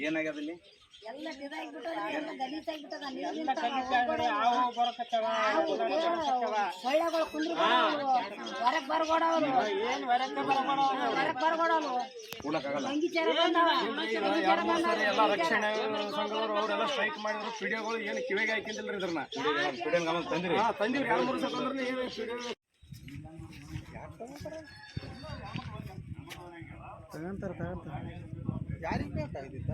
ಏನಾಗ್ಯದ ಇಲ್ಲಿ ಎಲ್ಲ ಇದಾಗ್ಬಿಟ್ಟದ ಎಲ್ಲ ಗಲೀಜಾಗ್ಬಿಟ್ಟದ ಸೊಳ್ಳೆಗಳು ಕುಂದ್ರಿ ಹೊರಗ್ ಹೊರಗ್ ಅಂಗಿ ಚೇರ ಎಲ್ಲ ರಕ್ಷಣೆ ಸಂಘದವರು ಅವರೆಲ್ಲ ಸ್ಟ್ರೈಕ್ ಮಾಡಿದ್ರು ಪಿಡಿಯೋಗಳು ಏನು ಕಿವಿಗೆ ಹಾಕಿದ್ದಿಲ್ಲ ಇದ್ರನ್ನ? ತಂದಿರಿ. ತಂದಿರಿ ಎರಡು ಮೂರು ಸಲ ತಂದ್ರೆ ತಗೊಂತಾರೆ ತಗೊಂತಾರೆ ಯಾರಿಗೆ ಬೇಕಾಗಿದ್ದ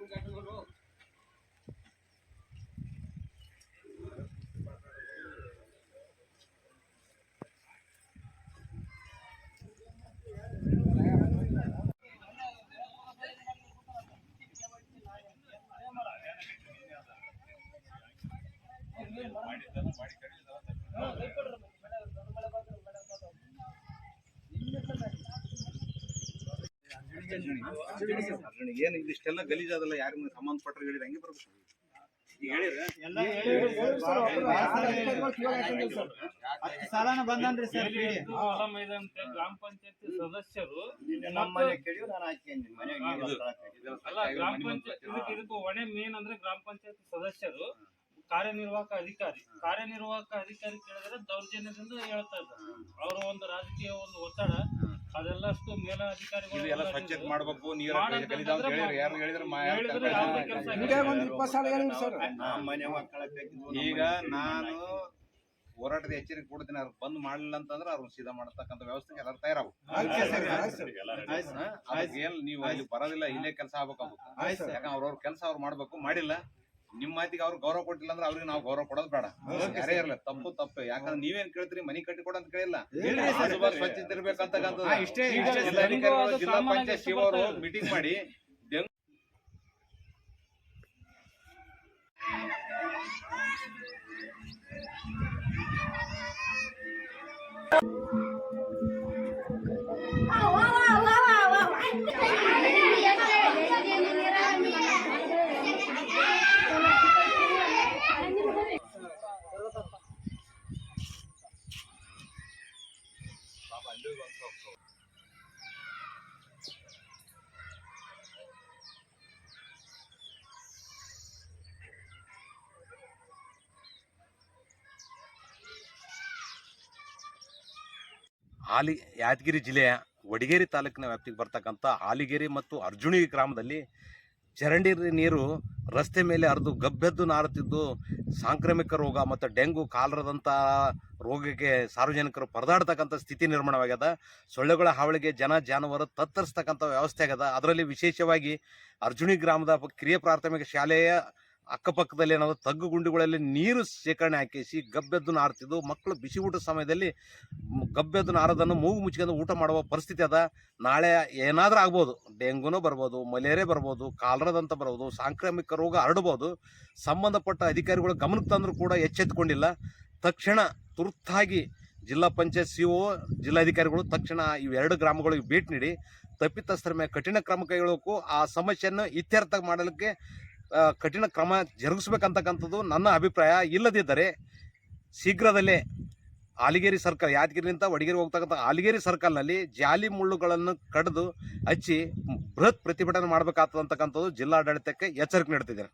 ಏನು ಪಿಡಿಯೋ ಅರ್ಜುನಿಗೆ ಏನು ಇದಿಷ್ಟೆಲ್ಲ ಗಲೀಜಾದಲ್ಲ ಯಾರ ಸಂಬಂಧಪಟ್ಟರು ಹೇಳಿದ್ರೆ ಹಂಗೆ ಬರ್ಬೇಕು ಸಾಲಾನ ಬಂದನ್ರಿ ಸರ್ ಗ್ರಾಮ ಪಂಚಾಯತ್ ಸದಸ್ಯರು ಅಲ್ಲ ಗ್ರಾಮ ಪಂಚಾಯತ್ ಇದಕ್ಕೆ ಇದಕ್ಕೂ ಹೊಣೆ ಮೇನ್ ಅಂದ್ರೆ ಗ್ರಾಮ ಪಂಚಾಯತ್ ಸದಸ್ಯರು ಕಾರ್ಯನಿರ್ವಾಹಕ ಅಧಿಕಾರಿ ಕಾರ್ಯನಿರ್ವಾಹಕ ಅಧಿಕಾರಿ ಕೇಳಿದ್ರೆ ದೌರ್ಜನ್ಯದಿಂದ ಹೇಳ್ತಾ ಇದ್ದಾರೆ ಅವರು ಒಂದು ರಾಜಕೀಯ ಒಂದು ಒತ್ತಡ ಅದೆಲ್ಲಷ್ಟು ಎಲ್ಲ ಸ್ವಚ್ಛತೆ ಮಾಡ್ಬೇಕು ನೀರು ಹೇಳಿದ್ರು ಯಾರು ಹೇಳಿದ್ರೆ ಮಾ- ಯಾರು ಹೇಳಿದ್ರೆ ಕರ್ಕೊಂಡು ಯಾವುದೇ ಹೋಗ್ತಾರೆ. ಕೆಲಸ ವಿಡಿಯೋಗೆ ಒಂದು ಇಪ್ಪತ್ತು ಸಾಲ ಹೇಳಿವ್ರಿ ಸರ್. ನಮ್ಮ ಮನೆ ಮಕ್ಕಳಕ್ಕೆ ಈಗ ನಾನು ಹೋರಾಟದ ಎಚ್ಚರಿಕೆ ಕೊಡ್ತೀನಿ ಅವ್ರು ಬಂದ್ ಮಾಡ್ಲಿಲ್ಲ ಅಂತಂದ್ರೆ ಅವ್ರನ್ನ ಸೀದಾ ಮಾಡತಕ್ಕಂಥ ವ್ಯವಸ್ಥೆ ಎಲ್ಲರೂ ತಯಾರಾಗು. ಆಯ್ತು ಸರ್, ಆಯ್ತು ಸರ್. ಅದಕ್ಕೆ ಏನ್ ನೀವು ಅಲ್ಲಿ ಬರೋದಿಲ್ಲ ಇಲ್ಲೇ ಕೆಲಸ ಆಗ್ಬೇಕಾಗುತ್ತೆ. ಆಯ್ತು ಸರ್. ಯಾಕಂದ್ರೆ ಅವ್ರವ್ರ ಕೆಲಸ ಅವ್ರು ಮಾಡ್ಬೇಕು ಮಾಡಿಲ್ಲ. ನಿಮ್ಮ ಮಾತಿಗೆ ಅವ್ರು ಗೌರವ ಕೊಟ್ಟಿಲ್ಲ ಅಂದ್ರೆ ಅವ್ರಿಗೆ ನಾವು ಗೌರವ ಕೊಡೋದು ಬೇಡ. ಯಾರೇ ಇರಲ್ಲ ತಪ್ಪು ತಪ್ಪು. ಯಾಕಂದ್ರೆ ನೀವೇನ್ ಕೇಳ್ತೀರಿ ಮನಿ ಕಟ್ಟಿ ಕೊಡ ಅಂತ ಕೇಳಿಲ್ಲ. ಸ್ವಚ್ಛತೆ ಇರ್ಬೇಕಂತಕ್ಕಂಥದ್ದು. ಜಿಲ್ಲಾ ಸಾಮಾನ್ಯ ಪಂಚಾಯತ್ ಶಿವ ಅವರು ಮೀಟಿಂಗ್ ಮಾಡಿ ಹಾಲಿ ಯಾದಗಿರಿ ಜಿಲ್ಲೆಯ ವಡಗೇರಿ ತಾಲೂಕಿನ ವ್ಯಾಪ್ತಿಗೆ ಬರ್ತಕ್ಕಂಥ ಹಾಲಿಗೇರಿ ಮತ್ತು ಅರ್ಜುನಿ ಗ್ರಾಮದಲ್ಲಿ ಚರಂಡಿ ನೀರು ರಸ್ತೆ ಮೇಲೆ ಹರಿದು ಗಬ್ಬೆದ್ದು ನಾರುತ್ತಿದ್ದು ಸಾಂಕ್ರಾಮಿಕ ರೋಗ ಮತ್ತು ಡೆಂಗು ಕಾಲರದಂಥ ರೋಗಕ್ಕೆ ಸಾರ್ವಜನಿಕರು ಪರದಾಡ್ತಕ್ಕಂಥ ಸ್ಥಿತಿ ನಿರ್ಮಾಣವಾಗ್ಯದ. ಸೊಳ್ಳೆಗಳ ಹಾವಳಿಗೆ ಜನ ಜಾನುವಾರು ತತ್ತರಿಸ್ತಕ್ಕಂಥ ವ್ಯವಸ್ಥೆ ಆಗ್ಯದ. ಅದರಲ್ಲಿ ವಿಶೇಷವಾಗಿ ಅರ್ಜುನಿ ಗ್ರಾಮದ ಕಿರಿಯ ಪ್ರಾಥಮಿಕ ಶಾಲೆಯ ಅಕ್ಕಪಕ್ಕದಲ್ಲಿ ಏನಾದ್ರು ತಗ್ಗು ಗುಂಡಿಗಳಲ್ಲಿ ನೀರು ಶೇಖರಣೆ ಹಾಕಿಸಿ ಗಬ್ಬೆದ್ದು ನಾರ್ತಿದ್ದು, ಮಕ್ಕಳು ಬಿಸಿ ಊಟದ ಸಮಯದಲ್ಲಿ ಗಬ್ಬೆದ್ದು ನಾರದನ್ನು ಮೂಗು ಮುಚ್ಕೊಂಡು ಊಟ ಮಾಡುವ ಪರಿಸ್ಥಿತಿ ಅದ. ನಾಳೆ ಏನಾದರೂ ಆಗ್ಬೋದು. ಡೆಂಗೂನು ಬರ್ಬೋದು, ಮಲೇರಿಯಾ ಬರ್ಬೋದು, ಕಾಲರದಂತ ಬರ್ಬೋದು, ಸಾಂಕ್ರಾಮಿಕ ರೋಗ ಹರಡ್ಬೋದು. ಸಂಬಂಧಪಟ್ಟ ಅಧಿಕಾರಿಗಳು ಗಮನಕ್ಕೆ ತಂದರೂ ಕೂಡ ಎಚ್ಚೆತ್ತುಕೊಂಡಿಲ್ಲ ತಕ್ಷಣ ತುರ್ತಾಗಿ ಜಿಲ್ಲಾ ಪಂಚಾಯತ್ ಸಿ ಒ, ಜಿಲ್ಲಾಧಿಕಾರಿಗಳು ತಕ್ಷಣ ಇವೆರಡು ಗ್ರಾಮಗಳಿಗೆ ಭೇಟಿ ನೀಡಿ ತಪ್ಪಿತಸ್ಥರ ಮೇಲೆ ಕಠಿಣ ಕ್ರಮ ಕೈಗೊಳ್ಳಬೇಕು ಆ ಸಮಸ್ಯೆಯನ್ನು ಇತ್ಯರ್ಥ ಮಾಡಲಿಕ್ಕೆ ಕಠಿಣ ಕ್ರಮ ಜರುಗಿಸ್ಬೇಕಂತಕ್ಕಂಥದ್ದು ನನ್ನ ಅಭಿಪ್ರಾಯ. ಇಲ್ಲದಿದ್ದರೆ ಶೀಘ್ರದಲ್ಲೇ ಆಲಿಗೇರಿ ಸರ್ಕಲ್ ಯಾದಗಿರಿನಿಂದ ವಡಗೇರಿ ಹೋಗ್ತಕ್ಕಂಥ ಆಲಿಗೇರಿ ಸರ್ಕಲ್ನಲ್ಲಿ ಜಾಲಿ ಮುಳ್ಳುಗಳನ್ನು ಕಡಿದು ಹಚ್ಚಿ ಬೃಹತ್ ಪ್ರತಿಭಟನೆ ಮಾಡಬೇಕಾಗ್ತದಂತಕ್ಕಂಥದ್ದು ಜಿಲ್ಲಾಡಳಿತಕ್ಕೆ ಎಚ್ಚರಿಕೆ ನೀಡ್ತಿದ್ದಾರೆ